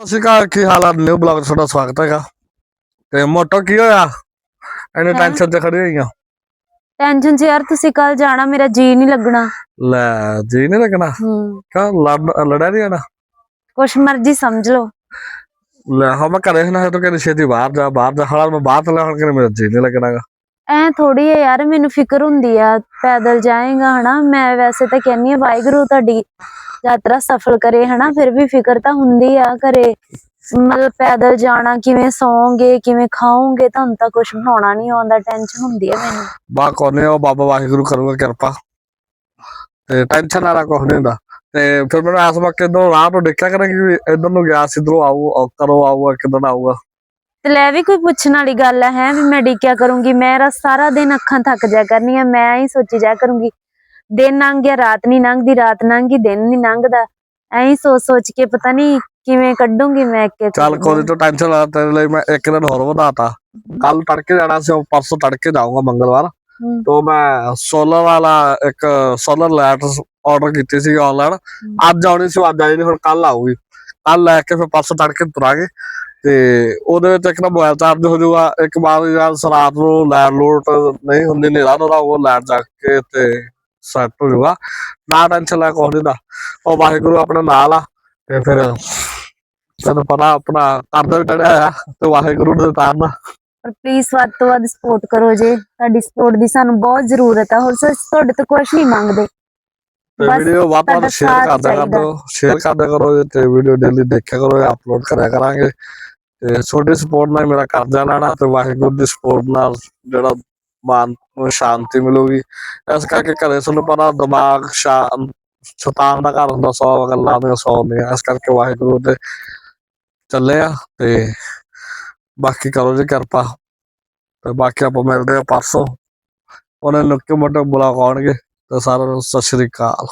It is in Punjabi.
ਸਤਿ ਸ਼੍ਰੀ ਅਕਾਲ ਕੀ ਹਾਲ ਆ? ਨਿਊ ਬਲੌਗ ਤੁਹਾਡਾ ਸਵਾਗਤ ਹੈਗਾ। ਤੇ ਮੋਟੋ ਕੀ ਹੋਇਆ? ਹੈਂ? ਟੈਨਸ਼ਨ ਤੇ ਖੜੀ ਹੋਈਆਂ ਟੈਨਸ਼ਨ ਚ ਯਾਰ ਤੁਸੀਂ ਕੱਲ ਜਾਣਾ ਮੇਰਾ ਜੀ ਨਹੀਂ ਲੱਗਣਾ। ਲੈ ਜੀ ਨਹੀਂ ਲੱਗਣਾ? ਹੂੰ। ਕਾ ਲੜਿਆ ਨਹੀਂ ਆਣਾ ਕੁਛ ਮਰਜ਼ੀ ਸਮਝ ਲਓ। ਲੈ ਹਾਂ ਮੈਂ ਘਰੇ ਨਾ ਤੂੰ ਕਹਿੰਦੀ ਛੇਤੀ ਬਾਹਰ ਜਾ ਬਾਹਰ ਜਾ। ਹਾਲ ਮੈਂ ਚਲਾ ਹੁਣ ਕਿ ਮੇਰਾ ਜੀ ਨਹੀਂ ਲੱਗਣਾ ਗਾ। ਐ ਥੋੜੀ ਹੈ ਯਾਰ ਮੈਨੂੰ ਫਿਕਰ ਹੁੰਦੀ ਆ ਪੈਦਲ ਜਾਏਗਾ ਹਨਾ? ਮੈਂ ਵੈਸੇ ਤਾਂ ਕਹਿੰਨੀ ਆ ਵਾਹਿਗੁਰੂ ਤੁਹਾਡੀ ਯਾਤਰਾ ਸਫਲ ਕਰੇ ਹਨਾ? ਫਿਰ ਵੀ ਫਿਕਰ ਤਾਂ ਹੁੰਦੀ ਆ ਘਰੇ। ਮਤਲਬ ਪੈਦਲ ਜਾਣਾ ਕਿਵੇਂ ਸੌਂਗੇ ਕਿਵੇਂ ਖਾਓਗੇ ਤੁਹਾਨੂੰ ਤਾਂ ਕੁਝ ਬਣਾਉਣਾ ਨਹੀਂ ਆਉਂਦਾ ਟੈਨਸ਼ਨ ਹੁੰਦੀ ਆ ਮੈਨੂੰ। ਬਾ ਕੋਨੇ ਉਹ ਬਾਬਾ ਵਾਹਿਗੁਰੂ ਕਰੂਗਾ ਕਿਰਪਾ। ਤੇ ਟੈਨਸ਼ਨ ਵਾਲਾ ਕੁਛ ਨਹੀਂ ਹੁੰਦਾ। ਤੇ ਫਿਰ ਮੈਨੂੰ ਆਸ ਵਕਤ ਇਧਰੋਂ ਰਾਹ ਤੋਂ ਦੇਖਿਆ ਕਰਾਂਗੇ ਵੀ ਇਧਰ ਨੂੰ ਗਿਆ ਸੀ ਇਧਰੋਂ ਆਊ ਉਹ ਕਰੋ ਆਊਗਾ ਕਿਦਾਂ ਆਊਗਾ। ਤੇ ਲੈ ਵੀ ਕੋਈ ਪੁੱਛਣ ਵਾਲੀ ਗੱਲ ਹੈ ਵੀ ਮੈਂ ਡੀਕਿਆ ਕਰੂੰਗੀ। ਮੇਰਾ ਸਾਰਾ ਦਿਨ ਅੱਖਾਂ ਥੱਕ ਜਾ ਕਰਨੀਆਂ ਮੈਂ ਹੀ ਸੋਚੀ ਜਾ ਕਰੂੰਗੀ। ਦਿਨ ਲੰਘ ਗਿਆ ਰਾਤ ਨਹੀਂ ਲੰਘਦੀ ਰਾਤ ਲੰਘੀ ਦਿਨ ਨਹੀਂ ਲੰਘਦਾ। ਐਂ ਸੋਚ ਸੋਚ ਕੇ ਪਤਾ ਨਹੀਂ ਕਿਵੇਂ ਕੱਢੂੰਗੀ ਮੈਂ ਇੱਕ ਇੱਕ ਚੱਲ। ਕੋਈ ਤੋਂ ਟੈਨਸ਼ਨ ਲਾ ਤੇਰੇ ਲਈ ਮੈਂ ਇੱਕ ਦਿਨ ਹੋਰ ਵਧਾਤਾ। ਕੱਲ ਤੜਕੇ ਜਾਣਾ ਸੀ ਪਰਸੋਂ ਤੜਕੇ ਜਾਊਂਗਾ ਮੰਗਲਵਾਰ। ਤੋਂ ਮੈਂ ਸੋਲਰ ਵਾਲਾ ਇੱਕ ਸੋਲਰ ਲਾਈਟ ਆਰਡਰ ਕੀਤੀ ਸੀ ਆਨਲਾਈਨ ਅੱਜ ਆਉਣੀ ਸੀ ਅੱਜ ਆਈ ਨਹੀਂ ਹੁਣ ਕੱਲ ਆਊਗੀ। ਕੱਲ ਲੈ ਕੇ ਫਿਰ ਪਰਸੋਂ ਤੜਕੇ ਤੁਰਾਂਗੇ। ਤੇ ਉਹਦੇ ਵਿੱਚ ਇੱਕ ਨਾ ਮੋਬਾਈਲ ਚਾਰਜ ਹੋ ਜਾਊਗਾ। ਇੱਕ ਵਾਰ ਯਾਰ ਰਾਤ ਨੂੰ ਲਾਈਟ ਲੋਟ ਨਹੀਂ ਹੁੰਦੀ ਨੇਰਾ ਨੋਰਾ ਉਹ ਲਾਈਟ ਜਾ ਕੇ ਤੇ ਸੈੱਟ ਹੋ ਜਾਊਗਾ ਨਾ ਟੈਨਸ਼ਨ ਲੈ ਕੋਈ ਦਾ ਉਹ ਵਾਹਿਗੁਰੂ ਆਪਣੇ ਨਾਲ ਆ ਤੇ ਫਿਰ ਤੈਨੂੰ ਪਤਾ ਆਪਣਾ ਕਰਦਾ ਟੜਿਆ ਆ ਤੇ ਵਾਹਿਗੁਰੂ ਨੇ ਤਾਰਨਾ ਪਰ ਪਲੀਜ਼ ਵੱਧ ਤੋਂ ਵੱਧ ਸਪੋਰਟ ਕਰੋ ਜੇ। ਤੁਹਾਡੀ ਸਪੋਰਟ ਦੀ ਸਾਨੂੰ ਬਹੁਤ ਜ਼ਰੂਰਤ ਹੈ ਹੋਰ ਸੱਚ ਤੁਹਾਡੇ ਤੋਂ ਕੁਝ ਨਹੀਂ ਮੰਗਦੇ। ਵੀਡੀਓ ਵੱਧ ਸ਼ੇਅਰ ਸਾਥ ਕਰਦਿਆ ਕਰ। ਸ਼ੇਅਰ ਕਰਦਿਆ ਕਰੋ ਤੇ ਵੀਡੀਓ ਡੇਲੀ ਦੇਖਿਆ ਕਰੋ ਅਪਲੋਡ ਕਰਿਆ ਕਰਾਂਗੇ। ਤੇ ਤੁਹਾਡੀ ਸਪੋਰਟ ਨਾਲ ਮੇਰਾ ਕਰਜ਼ਾ ਲੈਣਾ ਤੇ ਵਾਹਿਗੁਰੂ ਦੀ ਸਪੋਰਟ ਨਾਲ ਜਿਹੜਾ ਮਨ ਨੂੰ ਸ਼ਾਂਤੀ ਮਿਲੂਗੀ। ਇਸ ਕਰਕੇ ਘਰੇ ਤੁਹਾਨੂੰ ਪਤਾ ਦਿਮਾਗ ਸ਼ਾਂਤ ਸ਼ੈਤਾਨ ਦਾ ਘਰ ਹੁੰਦਾ, ਸੌ ਗੱਲਾਂ ਦੀਆਂ, ਸੌ ਦੀਆਂ ਇਸ ਕਰਕੇ ਵਾਹਿਗੁਰੂ ਤੇ ਚੱਲੇ ਆ ਤੇ ਬਾਕੀ ਕਰੋ ਜੀ ਕਿਰਪਾ। ਤੇ ਬਾਕੀ ਆਪਾਂ ਮਿਲਦੇ ਆ ਪਰਸੋਂ। ਉਹਨੇ ਨੁੱਕੇ ਮੋਟੇ ਬੁਲਾ ਆਉਣਗੇ ਤੇ ਸਾਰਿਆਂ ਨੂੰ ਸਤਿ ਸ਼੍ਰੀ ਅਕਾਲ।